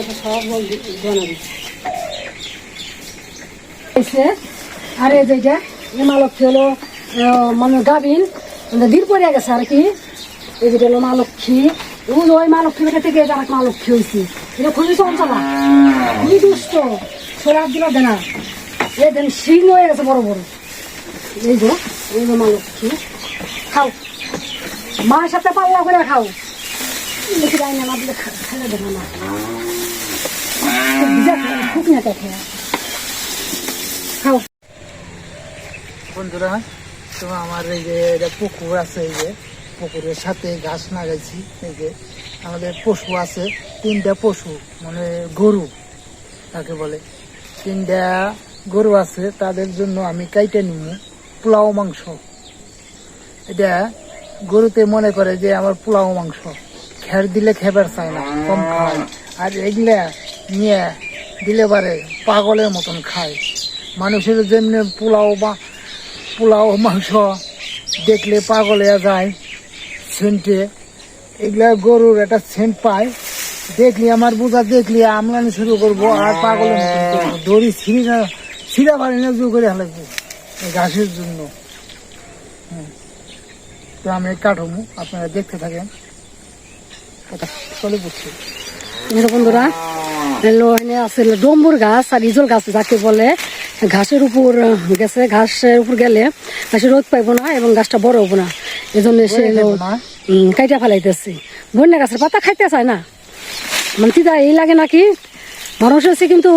দেখো সব জানাবি আর এই যে এটা এ মা লক্ষ্মী হলো? মানে গাভিন মানে দিন পরে গেছে আর কি। এই যেটা হলো মা লক্ষ্মী ওই ওই মা লক্ষ্মী বেটা থেকে যারা মা লক্ষ্মী হয়েছে এটা খুবই চঞ্চলা। খুবই দুষ্ট। ছোড়া দিল দেনা। এ দেন, শিং হয়ে গেছে বড় বড়। এই যে এই যে মা লক্ষ্মী খাও। মার সাথে পাল্লা করে খাও। দেখি যাই না খেলে দেবে না। বন্ধুরা তো আমার এই যে এটা পুকুর আছে, এই যে পুকুরের সাথে ঘাস লাগাইছি, এই যে আমাদের পশু আছে, তিনটা পশু মানে গরু, তাকে বলে। তিনটা গরু আছে, তাদের জন্য আমি কাইটে নিব পোলাও মাংস। এটা গরুতে মনে করে যে আমার পোলাও মাংস। খের দিলে খেবার চায় না, কম খায় আর এগুলা নিয়ে দিলে পারে পাগলের মতন খায়। মানুষের যেমনি পোলাও বা পোলাও মাংস দেখলে পাগলে যায় সেন্টে। এগুলা গরুর একটা সেন্ট পায়। দেখলি আমার বোঝা দেখলি আমলানি শুরু করব আর পাগলের মতন দড়ি ছিঁড়ি না ছিঁড়া পারি না জোর করে হালাইবো এই ঘাসের জন্য। তো আমি কাটবো আপনারা দেখতে থাকেন। কথা চলে পড়ছে। বন্ধুরা এলো আছে ডম্বুর গাছ আর ইজল গাছ যাকে বলে ঘাসের উপর গেছে ঘাসের উপর গেলে ঘাসে রোদ পাইবো না এবং গাছটা বড় হব না। এই জন্য সে কাইটা ফেলাইতেছে। বন্যা গাছের পাতা খাইতে চায় না। মানে তিতা এই লাগে নাকি? মানুষের চেয়ে কিন্তু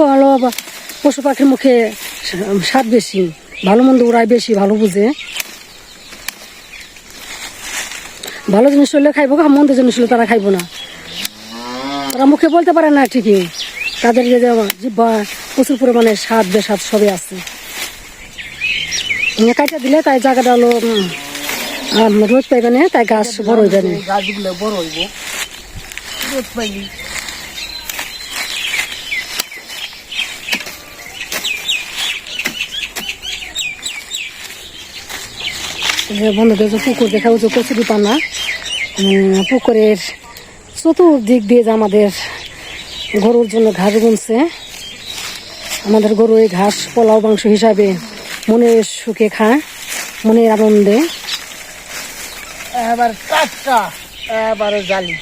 পশু পাখির মুখে স্বাদ বেশি ভালো মন্দ ওরাই বেশি ভালো বুঝে। ভালো জিনিস হলে খাইবো মন্দ জিনিস হলে তারা খাইবো না। তারা মুখে বলতে পারে না ঠিকই। তাদের যে জিব্বা প্রচুর পরিমাণে স্বাদ বেস্বাদ সবই আছে। কাইটা দিলে তাই জায়গাটা হলো রোদ পাইবে না তাই গাছ বড় হইবে না। গাছগুলো বড় হইব। রোদ পাইলি। বন্ধুদের যে পুকুর দেখা যে কচুরি পানা পুকুরের চতুর্দিক দিয়ে যে আমাদের গরুর জন্য ঘাস গুনছে, আমাদের গরু এই ঘাস পোলাও, মাংস হিসাবে মনের সুখে খায়, মনের আনন্দে। এবার কাটটা এবারে জালি।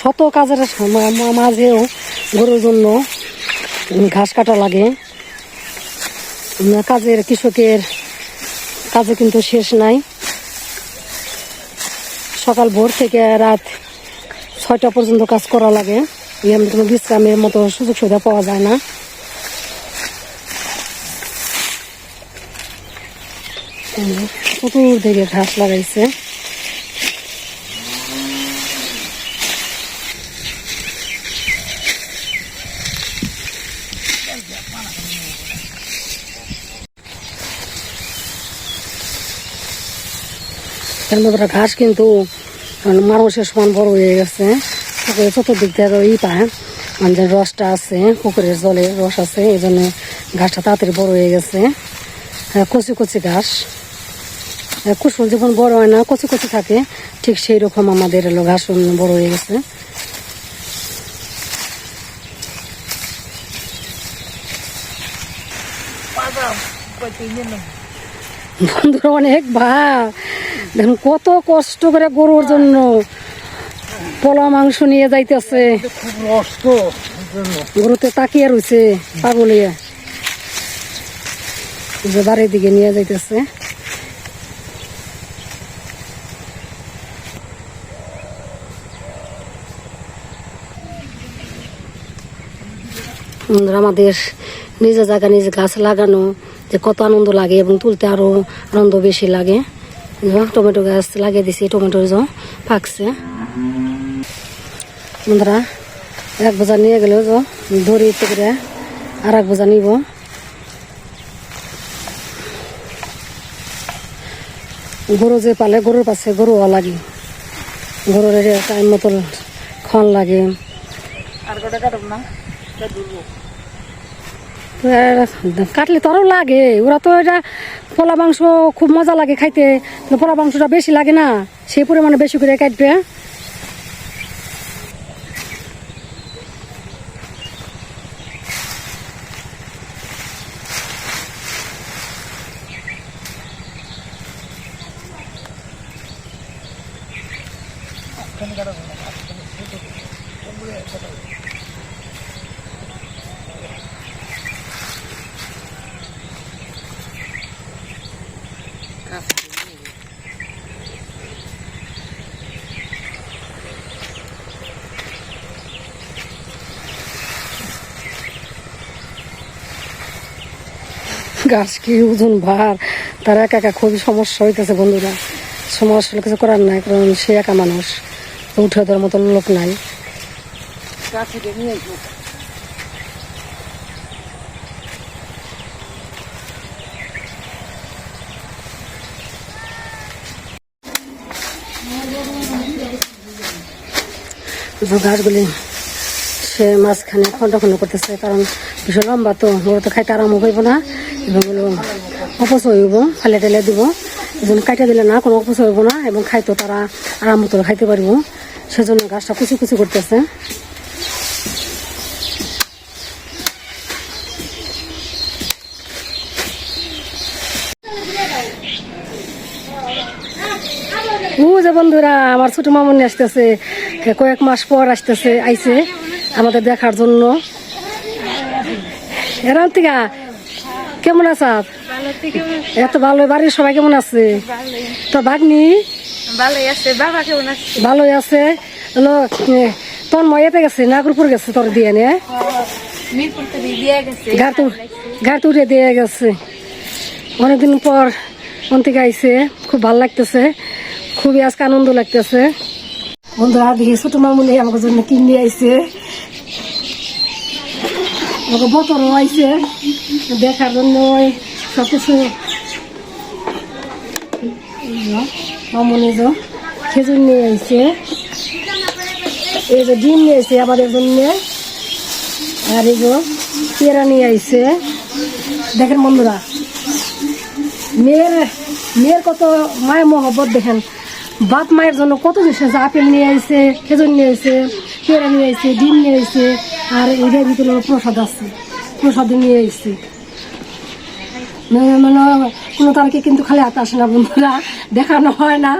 শত কাজের মাঝেও গরুর জন্য ঘাস কাটা লাগে। কাজের কৃষকের কাজে কিন্তু শেষ নাই। সকাল ভোর থেকে রাত ছয়টা পর্যন্ত কাজ করা লাগে। এর কোনো বিশ্রামের মতো সুযোগ সুবিধা পাওয়া যায় না। চতুর্দিকে ঘাস লাগাইছে। এর মধ্যে ঘাস কিন্তু মানে মানুষের সমান বড় হয়ে গেছে। পুকুরের চতুর্দিক দিয়ে আরও ই পায় মানে যে রসটা আছে পুকুরের জলে রস আছে এই জন্য ঘাসটা তাড়াতাড়ি বড় হয়ে গেছে। হ্যাঁ, কচি কচি ঘাস। হ্যাঁ, কুসুম যখন বড় হয় না কচি কচি থাকে ঠিক সেই রকম আমাদের ঘাস বড় হয়ে গেছে। নেব বন্ধুরা অনেক ভাব দেখুন কত কষ্ট করে গরুর জন্য পোলা মাংস নিয়ে যাইতেছে। গরুতে তাকিয়ে রয়েছে পাগলিয়া যে বাড়ির দিকে নিয়ে যাইতেছে। বন্ধুরা, আমাদের নিজের জায়গা নিজে গাছ লাগানো যে কত আনন্দ লাগে এবং তুলতে আরও আনন্দ বেশি লাগে। টমেটো গাছ লাগিয়ে দিছি টমেটো যে পাকছে। বন্ধুরা এক বোঝা নিয়ে গেলেও যে দড়ি করে আর এক বোঝা নিব। গরু যে পালে, গরুর পাশে গরুও লাগে। গরুর টাইম মতো খন লাগে। আর কটা কাটব না? কাটলে তো আরও লাগে। ওরা তো এটা পোলা মাংস খুব মজা লাগে খাইতে পোলা মাংসটা বেশি লাগে না। সেই পরিমাণে বেশি করে কাটবে। গাছ কি ওজন ভার? তার একা একা খুবই সমস্যা হইতেছে বন্ধুরা। সমস্যা কিছু করার নাই কারণ সে একা মানুষ। উঠে দেওয়ার মতো লোক নাই। গাছগুলি সে মাঝখানে খন্ড খন্ড করতেছে কারণ ভীষণ লম্বা তো ওরা তো খাইতে আরাম হইব না। অপচয় হইব ফালে টেলে দিব। এবং কাইটা দিলে না, কোনো অপচয় হইব না, এবং খাইতো তারা আরাম মতো খাইতে পারব সেজন্য গাছটা কুচি কুচি করতেছে যে বন্ধুরা, আমার ছোট মামনি আসতেছে। কয়েক মাস পর আসতেছে, আইছে আমাদের দেখার জন্য। এরাম থেকে কেমন আছ? এত ভালো বাড়ির সবাই কেমন আছে? তো ভাগ্নি? ভালোই আছে বাবা কেমন আছে? ভালোই আছে। তোর ময়েতে গেছে নাগরপুর গেছে তোর দিয়ে নে? ঘাট উঠে দিয়ে গেছে। অনেকদিন পর থেকে আইছে খুব ভালো লাগতেছে খুবই আজকে আনন্দ লাগতেছে। বন্ধুরা দেখি ছোট মামুনি আমাকে জন্য কিনে আইছে। আমাকে বোতলও আইছে দেখার জন্য ওই সব কিছু খেজুর নিয়ে আইছে এই যে ডিম নিয়ে আইছে আমাদের জন্য। আর এই যে পেয়ারা নিয়ে আইছে দেখেন বন্ধুরা, মেয়ের মেয়ের কত মায়ের মহব্বত দেখেন। বাপ মায়ের জন্য কত আছে আপেল নিয়ে আইছে খেজুর নিয়ে আইছে পেয়ারা নিয়ে আইছে ডিম নিয়ে আইছে আর এটার ভিতরে প্রসাদ আছে। প্রসাদ নিয়ে আইছে মানে কোনো তারকে কিন্তু খালি হাতে আসে না বন্ধুরা। দেখানো হয় না।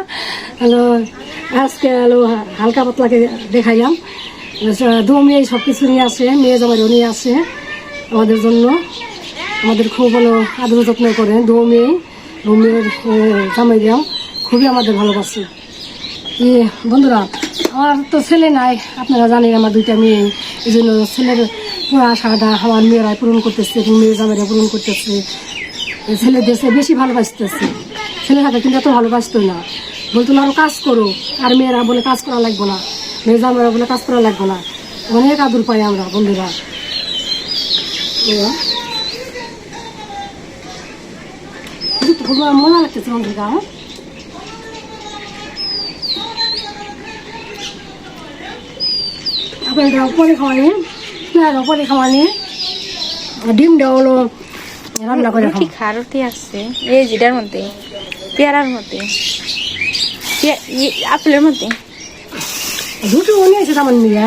আজকে হলো হালকা পাতলাকে দেখাইলাম। দু মেয়ে সব কিছু নিয়ে আসে, মেয়ে জামাইও নিয়ে আসে আমাদের জন্য। আমাদের খুব ভালো আদর যত্ন করে দু মেয়ে দু মেয়ের জামাইরাও খুবই আমাদের ভালোবাসে। বন্ধুরা আমার তো ছেলে নাই। আপনারা জানেন আমার দুইটা মেয়ে। এই জন্য ছেলের পুরো আশাটা আমার মেয়েরা পূরণ করতেছে মেয়ে জামাইরা পূরণ করতেছে। ছেলে দেশে বেশি ভালোবাসতেছে। ছেলের হাতে কিন্তু এত ভালোবাসতো না। বলতো, না, আরও কাজ করো। আর মেয়েরা বলে, কাজ করা লাগবে না। মেয়ে জামাইরা বলে, কাজ করা লাগবে না। অনেক আদর পাই আমরা, বন্ধুরা। মজা লাগতেছে, বন্ধুরা হ্যাঁ? আপনাদের পরে খাওয়ানি পেঁয়াজ পরে খাওয়ানি ডিমটা হলো রান্না করে রুটি খারতি আছে এই যেটার মধ্যে পেয়ারার মধ্যে আপেলের মধ্যে দুটো নিয়ে এসে তেমন নিয়ে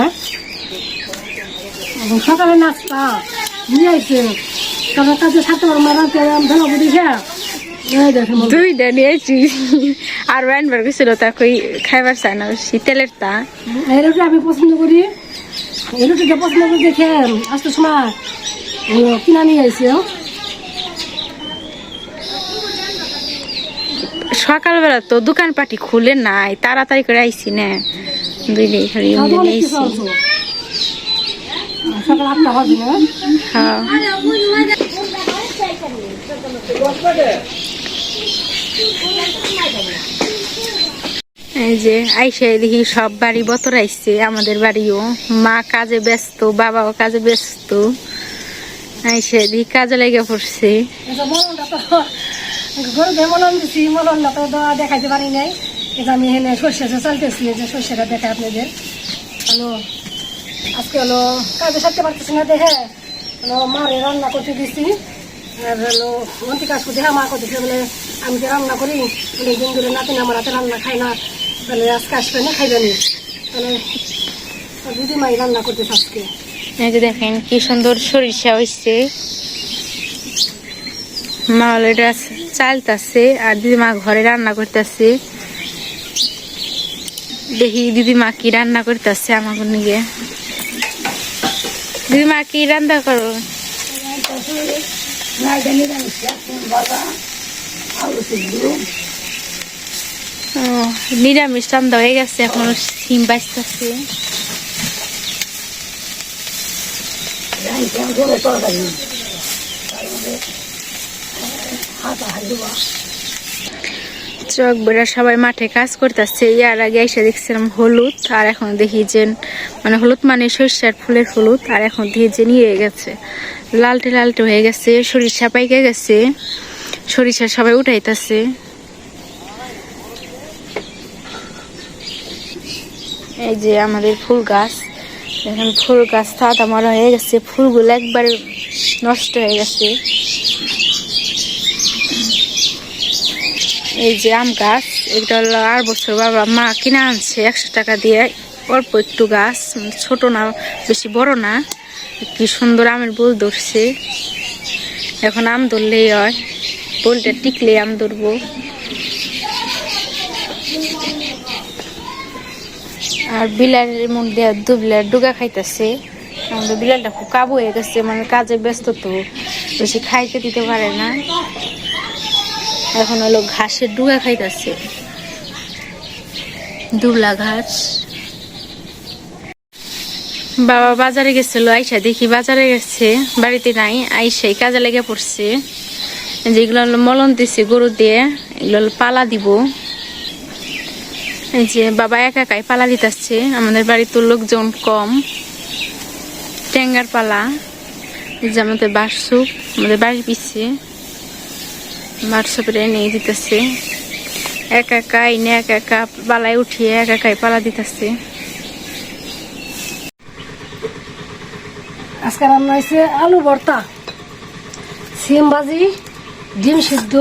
সকালে নাস্তা নিয়ে এসে তখন কাজে সাথে রান্তে ভেলো বুঝিছে এই দেখেন বন্ধু। দুইটা নিয়েছি আর আনবার গেছিল তা কই খাইবার চায় না শীতেলের তা আমি পছন্দ করি এই রুটিটা পছন্দ করে দেখে আসতে সময় কিনা নিয়ে এসে সকালবেলা তো দোকান পাটি খুলে নাই তাড়াতাড়ি করে আইছি না। দুইটাই খালি হ্যাঁ। এই যে আইসে দেখি সব বাড়ি বতর আইসে আমাদের বাড়িও। মা কাজে ব্যস্ত, বাবাও কাজে ব্যস্ত। আইসে দেখি কাজে লেগে পড়ছে। তো দেখাইতে আমি সর্ষেটা চালতেছি যে সর্ষেটা দেখে আজকে হলো কাজে পারতেছি না দেখে হলো রান্না করতে দিছি। আর হলো কাজ করতে হ্যাঁ বলে আমি রান্না করি অনেক দিন ধরে নাতি আমার হাতে রান্না খাই না। তাহলে আজকে আসবে না খাইবে নি দিদি মাই রান্না করতেছে আজকে এই যে দেখেন কি সুন্দর সরিষা হয়েছে মা হলো এটা চালতাছে আর দিদিমা ঘরে রান্না করতেছে দেখি দিদিমা কি রান্না করতেছে আমাকে নিয়ে দিদিমা কি রান্না করো নিরামিষ রান্না হয়ে গেছে, এখন সিম বাঁচতেছে চক বেড়া সবাই মাঠে কাজ করতেছে, ইয়ার আগে এসে দেখছিলাম হলুদ, আর এখন দেখি যে মানে হলুদ মানে সরিষার ফুলের হলুদ, আর এখন দেখি যে নিয়ে গেছে। লালটে লালটে হয়ে গেছে, সরিষা পাইকে গেছে, সরিষা সবাই উঠাইতেছে। এই যে আমাদের ফুল গাছ। এখন ফুল গাছ তাতা মারা হয়ে গেছে। ফুলগুলো একবার নষ্ট হয়ে গেছে। এই যে আম গাছ, এটা হলো আর বছর বাবা মা কিনে আনছে একশো টাকা দিয়ে। অল্প একটু গাছ মানে ছোট না, বেশি বড় না। কি সুন্দর আমের বোল ধরছে। এখন আম ধরলেই হয়। বোলটা টিকলে আম ধরবো। আর বিলালের মধ্যে দু বিলাল ডুগা খাইতেছে। আমাদের বিলালটা খুব কাবু হয়ে গেছে মানে কাজে ব্যস্ত তো, বেশি খাইতে দিতে পারে না। এখন হলো ঘাসের ডুগা খাইতেছে। দুবলা ঘাস। বাবা বাজারে গেছিল, আইসা দেখি বাজারে গেছে, বাড়িতে নাই, আইসাই কাজে লেগে পড়ছে। যেগুলো হলো মলন দিছে গরু দিয়ে, এগুলো পালা দিব। যে বাবা একা একাই পালা দিতেছে। আমাদের বাড়িতে তো লোকজন কম। ট্যাঙ্গার পালা। এই যে আমাদের বাসুপ আমাদের বাড়ির পিছিয়ে হোয়াটসঅ্যাপে এনে দিতেছে। একা একা এনে একা একা পালায় উঠিয়ে একা একাই পালা দিতেছে। আজকে রান্না হয়েছে আলু ভর্তা, সিম ভাজি, ডিম সিদ্ধ,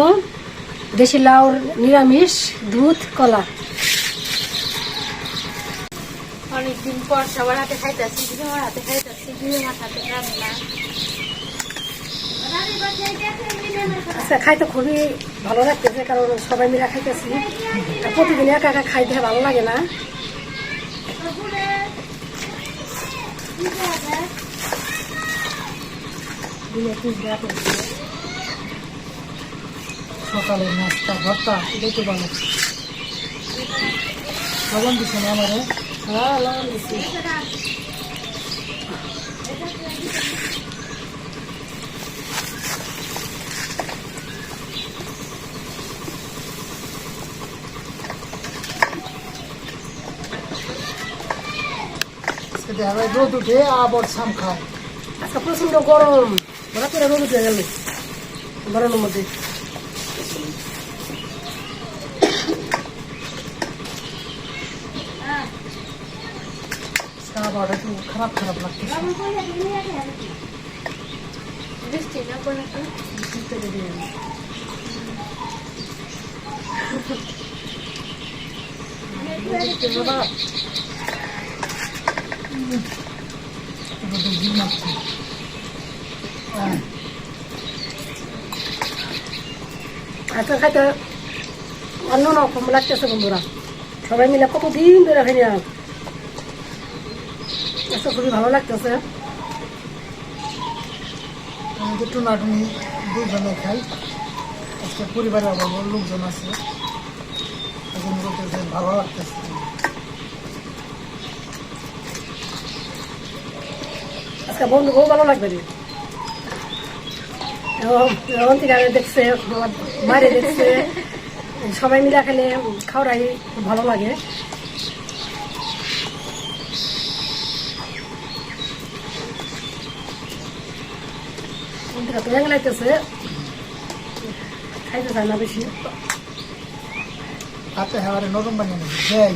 দেশি লাউর নিরামিষ, দুধ, কলা। অনেকদিন পর সবার হাতে খাইতেছি দিদিমার হাতে খাইতেছি দিদিমার হাতে রান্না। আচ্ছা খাইতে খুবই ভালো লাগতেছে কারণ সবাই মিলে খাইতেছি। প্রতিদিন একা একা খাইতে ভালো লাগে না। সকালের নাস্তা ভর্তা এটাই তো ভালো। লবণ দিচ্ছে না আমারে? হ্যাঁ লবণ দিছি। রোদ উঠে, আবার ছাম খায়। আজকে প্রচণ্ড গরম। ওরা করে রোদ উঠে গেল। গরমের মধ্যে। আবার একটু খারাপ খারাপ লাগতেছে বৃষ্টি না কোনো আজকে খাইতে অন্য রকম লাগতেছে বন্ধুরা। সবাই মিলে কতদিন ধরে খাই না আজকে খুবই ভালো লাগতেছে। টুনাটুনি দুজনে খাই। আজকে লোকজন আছে। ভালো লাগতেছে। আজকে বন্ধু খুব ভালো লাগবে রে? দেখছে বাইরে দেখছে। সবাই মিলে খেলে খাওয়াই খুব ভালো লাগে। বন্ধুরা তো ভেঙে লাগতেছে। খাইতে চায় না বেশি। হাতে হাওয়ারে নরম বানিয়ে নেবে। যাই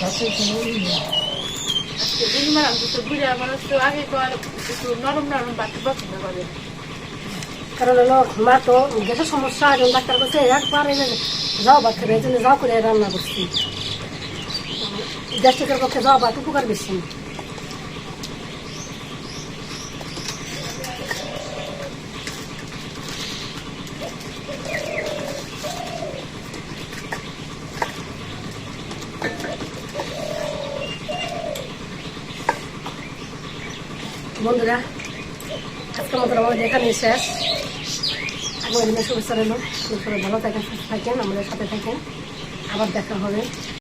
গাছে কোনো ই নেই। নরম নরম বাটি পছন্দ কারণ হলো মা তো গ্যাসের সমস্যা ডাক্তার একবারে যাও জন্য যাও করে রান্না করছি। গ্যাস্ট্রিকের পক্ষে যাও ভাত উপকার বেশি বন্ধুরা আজকের মতো আমাদের এখানে শেষ আগামী শুভেচ্ছা রইল। ভালো থাকেন, সুস্থ থাকেন, আমাদের সাথে থাকেন। আবার দেখা হবে।